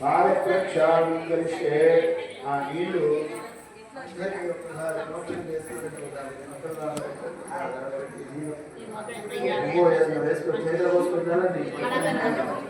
పారప్రక్షాళం కలిసే ఆ నీళ్ళు అందరికీ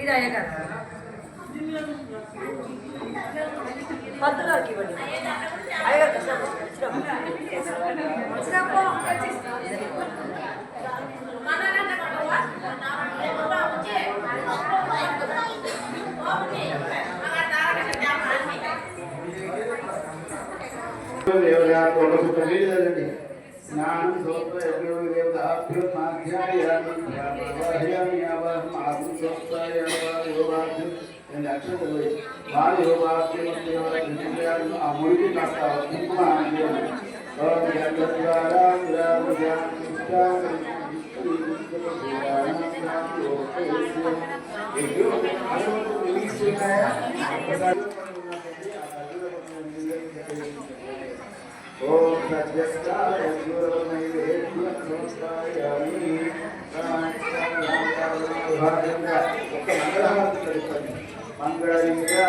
ఇది అయ్యగారు ఇవ్వండి అయ్యగారు ಕರ್ಮಸುತ್ರೀರಲಿ ನಾನು ಸ್ವಪ್ನ ಯಜ್ಞವೇದ ಅಭ್ಯುತ್ಮಾಧ್ಯಾಯಾಮಿ ಯಾವಾಹಯಾಮಿ ಯಾವಾಹಂ ಆತ್ಮಸ್ವಸ್ಥಾಯಾವ ಯೋಗಾಭ್ಯು ಎಂದು ಅಕ್ಷರದಲ್ಲಿ ಭಾರಿ ಯೋಗಾಭ್ಯ ಮತ್ತು ಯೋಗಾಭ್ಯಗಳನ್ನು ಆ ಮುಳುಗಿ ಕಾಡ್ತಾವ ತುಂಬ ಯಜ್ಞೋಪದೇಶ ఓం సత్యస్కాయ ఒక మంగళహారతి మంగళలింగా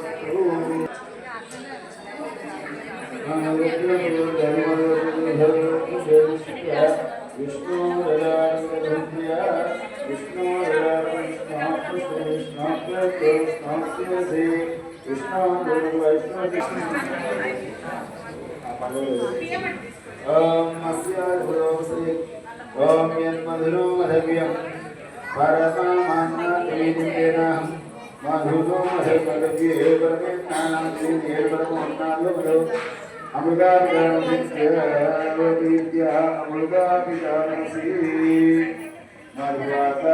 ॐ यन्मधुरो मधव्यं परमान्नाहं मधुरो मधुपदव्ये परमेन्नां श्रीये परमोन्नालो अमृताभित्यावतीत्या अमृताभितामसि मधुवाता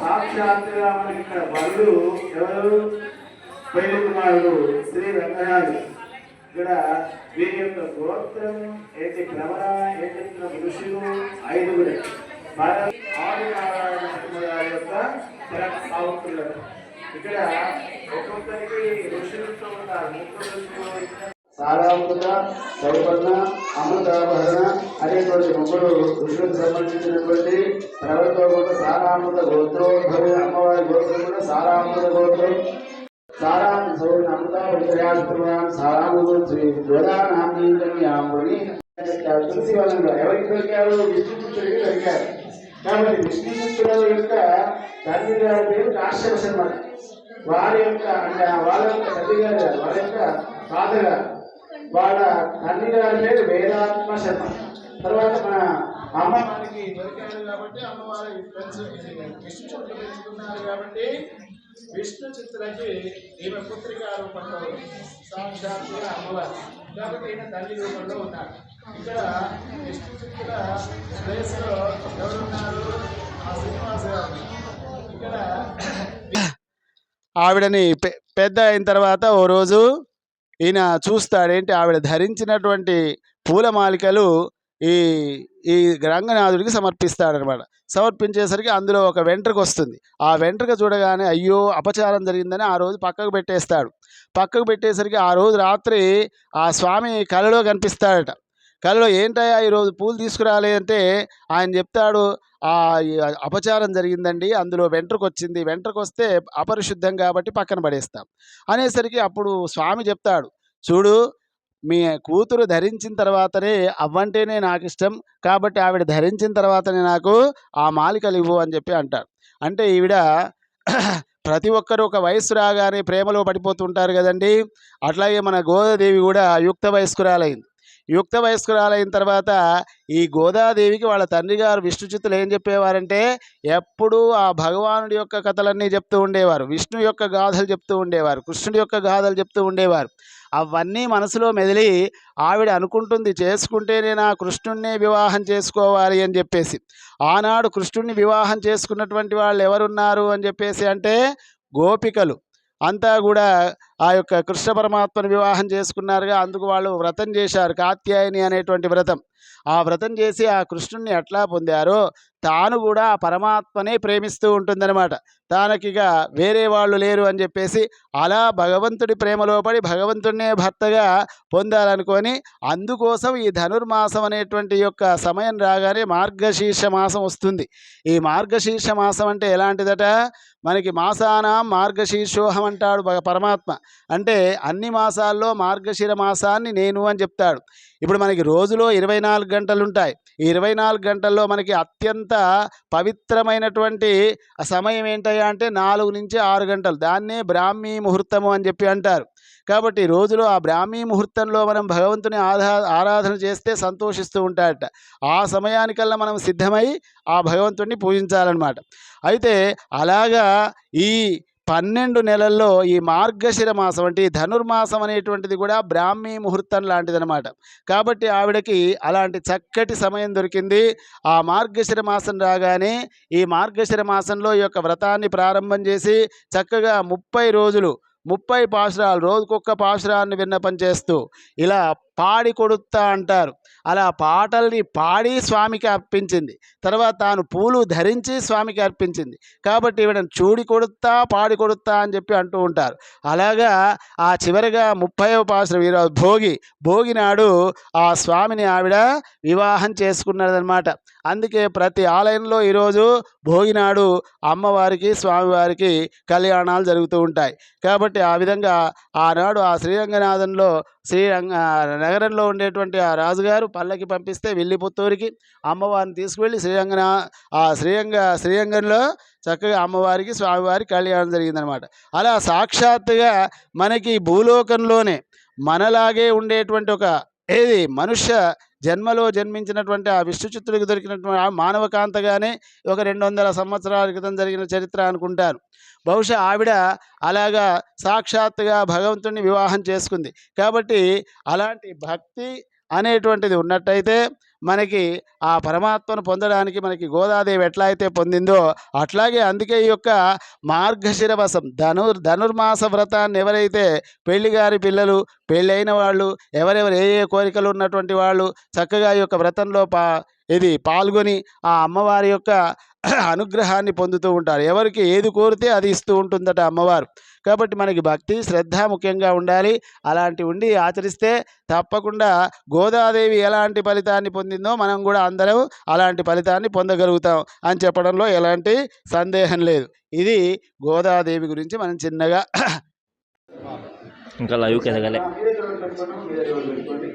సాక్షాత్తుగా మనకి ఇక్కడ వరుడు ఎవరు? పెళ్ళి కుమారుడు శ్రీ రంగనాథు ఇక్కడ వీరి యొక్క గోత్రం ఏంటి? భ్రమణ ఏంటి? ఋషులు ఐదుగురు. భారత ఆదినారాయణ గారి యొక్క ఇక్కడ ఒక్కొక్కరికి ఋషులతో ఉన్నారు ముగ్గురు సారామృత సౌపర్ణ అమృతాభరణ అనేటువంటి ముగ్గురు ఋషులకు సంబంధించినటువంటి ప్రవర్తన సారామృత గోత్రోద్భవి అమ్మవారి గోత్రం కూడా సారామృత గోత్రం. సారాం సౌర్ణ అమృతాభరియాన్ సారామృత శ్రీ జ్వలానామీయాముని తులసి వాళ్ళలో ఎవరికి దొరికారు? విష్ణుపుత్రుడికి దొరికారు. కాబట్టి విష్ణుపుత్రుల యొక్క తండ్రి గారి పేరు కాశ్యప శర్మ. వారి యొక్క అంటే వాళ్ళ యొక్క తల్లి గారు వారి వాళ్ళ యొక్క తాతగారు. వాళ్ళ గారి పేరు వేదాత్మ శర్మ. తర్వాత మన అమ్మవారికి దొరికాడు కాబట్టి అమ్మవారి ఫ్రెండ్స్ విష్ణు చిత్తులు పెంచుకున్నారు కాబట్టి విష్ణు చిత్తులకి ఈమె పుత్రిక రూపంలో సాక్షాత్తుగా అమ్మవారు. కాబట్టి ఈయన తల్లి రూపంలో ఉన్నారు. ఇక్కడ విష్ణు చిత్తుల ప్లేస్లో ఎవరున్నారు? ఆ శ్రీనివాస గారు. ఇక్కడ ఆవిడని పె పెద్ద అయిన తర్వాత ఓ రోజు ఈయన చూస్తాడేంటి? ఆవిడ ధరించినటువంటి పూలమాలికలు ఈ ఈ రంగనాథుడికి సమర్పిస్తాడనమాట సమర్పించేసరికి అందులో ఒక వెంట్రుక వస్తుంది. ఆ వెంట్రుక చూడగానే అయ్యో అపచారం జరిగిందని ఆ రోజు పక్కకు పెట్టేస్తాడు. పక్కకు పెట్టేసరికి ఆ రోజు రాత్రి ఆ స్వామి కలలో కనిపిస్తాడట. కళలో ఏంటయ్యా ఈరోజు పూలు తీసుకురాలేదంటే ఆయన చెప్తాడు ఆ అపచారం జరిగిందండి అందులో వెంట్రుక వచ్చింది వెంట్రుక వస్తే అపరిశుద్ధం కాబట్టి పక్కన పడేస్తాం అనేసరికి అప్పుడు స్వామి చెప్తాడు చూడు మీ కూతురు ధరించిన తర్వాతనే అవ్వంటేనే నాకు ఇష్టం కాబట్టి ఆవిడ ధరించిన తర్వాతనే నాకు ఆ మాలికలు ఇవ్వు అని చెప్పి అంటాడు. అంటే ఈవిడ ప్రతి ఒక్కరు ఒక వయస్సు రాగానే ప్రేమలో పడిపోతుంటారు కదండి అట్లాగే మన గోదాదేవి కూడా యుక్త వయస్కురాలైంది. యుక్త వయస్కురాలైన తర్వాత ఈ గోదాదేవికి వాళ్ళ తండ్రి గారు విష్ణుచిత్తులు ఏం చెప్పేవారంటే ఎప్పుడూ ఆ భగవానుడి యొక్క కథలన్నీ చెప్తూ ఉండేవారు. విష్ణు యొక్క గాథలు చెప్తూ ఉండేవారు. కృష్ణుడి యొక్క గాథలు చెప్తూ ఉండేవారు. అవన్నీ మనసులో మెదిలి ఆవిడ అనుకుంటుంది చేసుకుంటేనే నా కృష్ణుణ్ణే వివాహం చేసుకోవాలి అని చెప్పేసి. ఆనాడు కృష్ణుణ్ణి వివాహం చేసుకున్నటువంటి వాళ్ళు ఎవరున్నారు అని చెప్పేసి అంటే గోపికలు. అంతా కూడా ఆ యొక్క కృష్ణ పరమాత్మను వివాహం చేసుకున్నారుగా. అందుకు వాళ్ళు వ్రతం చేశారు. కాత్యాయని అనేటువంటి వ్రతం. ఆ వ్రతం చేసి ఆ కృష్ణుణ్ణి ఎట్లా పొందారో తాను కూడా ఆ పరమాత్మనే ప్రేమిస్తూ ఉంటుందన్నమాట. తానకిగా వేరే వాళ్ళు లేరు అని చెప్పేసి అలా భగవంతుడి ప్రేమలో పడి భగవంతుడినే భర్తగా పొందాలనుకొని అందుకోసం ఈ ధనుర్మాసం అనేటువంటి యొక్క సమయం రాగానే మార్గశీర్ష మాసం వస్తుంది. ఈ మార్గశీర్ష మాసం అంటే ఎలాంటిదట? మనకి మాసానాం మార్గశీర్షోహం అంటాడు పరమాత్మ. అంటే అన్ని మాసాల్లో మార్గశిర మాసాన్ని నేను అని చెప్తాడు. ఇప్పుడు మనకి రోజులో ఇరవై నాలుగు గంటలు ఉంటాయి ఈ ఇరవై నాలుగు గంటల్లో మనకి అత్యంత పవిత్రమైనటువంటి సమయం ఏంటయ్యా అంటే నాలుగు నుంచి ఆరు గంటలు. దాన్నే బ్రాహ్మీ ముహూర్తము అని చెప్పి అంటారు. కాబట్టి రోజులో ఆ బ్రాహ్మీ ముహూర్తంలో మనం భగవంతుని ఆధా ఆరాధన చేస్తే సంతోషిస్తూ ఉంటాడట. ఆ సమయానికల్లా మనం సిద్ధమై ఆ భగవంతుడిని పూజించాలన్నమాట. అయితే అలాగా ఈ పన్నెండు నెలల్లో ఈ మార్గశిర మాసం అంటే ఈ ధనుర్మాసం అనేటువంటిది కూడా బ్రాహ్మీ ముహూర్తం లాంటిదనమాట కాబట్టి ఆవిడకి అలాంటి చక్కటి సమయం దొరికింది. ఆ మార్గశిర మాసం రాగానే ఈ మార్గశిర మాసంలో ఈ యొక్క వ్రతాన్ని ప్రారంభం చేసి చక్కగా ముప్పై రోజులు ముప్పై పాశురాలు రోజుకొక్క పాశురాన్ని విన్నపం చేస్తూ ఇలా పాడి కొడుతా అంటారు. అలా పాటల్ని పాడి స్వామికి అర్పించింది. తర్వాత తాను పూలు ధరించి స్వామికి అర్పించింది. కాబట్టి ఈవిడని చూడి కొడుతా పాడి కొడుతా అని చెప్పి అంటూ ఉంటారు. అలాగా ఆ చివరిగా ముప్పైవ పాశ్రం ఈరోజు భోగి భోగి నాడు ఆ స్వామిని ఆవిడ వివాహం చేసుకున్నదనమాట అందుకే ప్రతి ఆలయంలో ఈరోజు భోగినాడు అమ్మవారికి స్వామివారికి కళ్యాణాలు జరుగుతూ ఉంటాయి. కాబట్టి ఆ విధంగా ఆనాడు ఆ శ్రీరంగనాథంలో శ్రీరంగ నగరంలో ఉండేటువంటి ఆ రాజుగారు పల్లకి పంపిస్తే వెళ్ళి పుత్తూరికి అమ్మవారిని తీసుకువెళ్ళి శ్రీరంగన ఆ శ్రీరంగ శ్రీరంగంలో చక్కగా అమ్మవారికి స్వామివారికి కళ్యాణం జరిగిందనమాట. అలా సాక్షాత్తుగా మనకి భూలోకంలోనే మనలాగే ఉండేటువంటి ఒక ఏది? మనుష్య జన్మలో జన్మించినటువంటి ఆ విష్ణుచిత్తుడికి దొరికినటువంటి ఆ మానవకాంతగానే ఒక రెండు వందల సంవత్సరాల క్రితం జరిగిన చరిత్ర అనుకుంటాను. బహుశా ఆవిడ అలాగా సాక్షాత్తుగా భగవంతుడిని వివాహం చేసుకుంది. కాబట్టి అలాంటి భక్తి అనేటువంటిది ఉన్నట్టయితే మనకి ఆ పరమాత్మను పొందడానికి మనకి గోదాదేవి ఎట్లా అయితే పొందిందో అట్లాగే అందుకే ఈ యొక్క మార్గశిర మాసం ధనుర్ ధనుర్మాస వ్రతాన్ని ఎవరైతే పెళ్ళిగారి పిల్లలు పెళ్ళైన వాళ్ళు ఎవరెవరు ఏ ఏ కోరికలు ఉన్నటువంటి వాళ్ళు చక్కగా ఈ యొక్క వ్రతంలో పా ఇది పాల్గొని ఆ అమ్మవారి యొక్క అనుగ్రహాన్ని పొందుతూ ఉంటారు. ఎవరికి ఏది కోరితే అది ఇస్తూ ఉంటుందట అమ్మవారు. కాబట్టి మనకి భక్తి శ్రద్ధ ముఖ్యంగా ఉండాలి. అలాంటి ఉండి ఆచరిస్తే తప్పకుండా గోదాదేవి ఎలాంటి ఫలితాన్ని పొందిందో మనం కూడా అందరం అలాంటి ఫలితాన్ని పొందగలుగుతాం అని చెప్పడంలో ఎలాంటి సందేహం లేదు. ఇది గోదాదేవి గురించి మనం చిన్నగా ఇంకా లైవ్కి ఎదగలే. మీరే చూడండి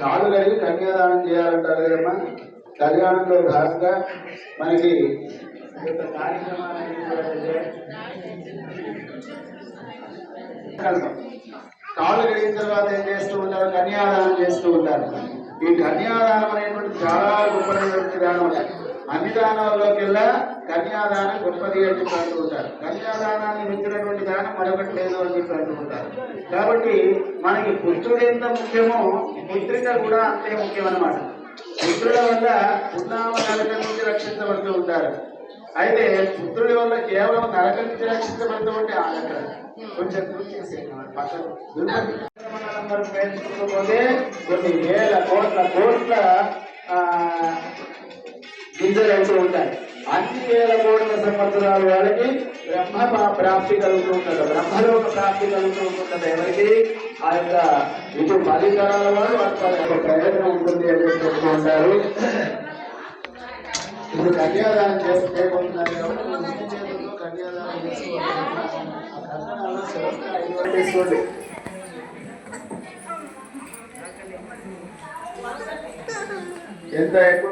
కాళ్ళు కలిగి కన్యాదానం చేయాలంటారు కదమ్మా. కళ్యాణంలో భాగంగా మనకి ఈ కాళ్ళు కడిగిన తర్వాత ఏం చేస్తూ ఉంటారు? కన్యాదానం చేస్తూ ఉంటారు. ఈ కన్యాదానం అనేటువంటి చాలా గొప్పమైనటువంటి అన్ని దానాల్లోకెల్లా కన్యాదానం గొప్పది అని చెప్పి అంటూ ఉంటారు కన్యాదానాన్ని మించినటువంటి దానం మరొకటి లేదు అని చెప్పి అంటూ ఉంటారు కాబట్టి మనకి పుత్రుడు ఎంత ముఖ్యమో పుత్రిక కూడా అంతే ముఖ్యం అన్నమాట పుత్రుల వల్ల ఉన్నామ నరకం నుంచి రక్షించబడుతూ ఉంటారు. అయితే పుత్రుడి వల్ల కేవలం నరకం నుంచి రక్షించబడుతుంటే ఆగక్కడ కొంచెం పక్కన పోతే కొన్ని వేల కోట్ల కోట్ల ఆ, గింజలు అవుతూ ఉంటాయి. అన్ని వేల కోట్ల సంవత్సరాల వాళ్ళకి బ్రహ్మ ప్రాప్తి కలుగుతూ ఉంటుంది బ్రహ్మలోక ప్రాప్తి కలుగుతూ ఉంటుంది ఎవరికి? ఆ యొక్క ఇటు ఫలితాల వాళ్ళు అక్కడ ప్రయోజనం ఉంటుంది అని చెప్తూ ఉంటారు. ఇప్పుడు కన్యాదానం చేస్తే కాబట్టి కన్యాదానం చేసుకోవాలి. ఎంత ఎక్కువ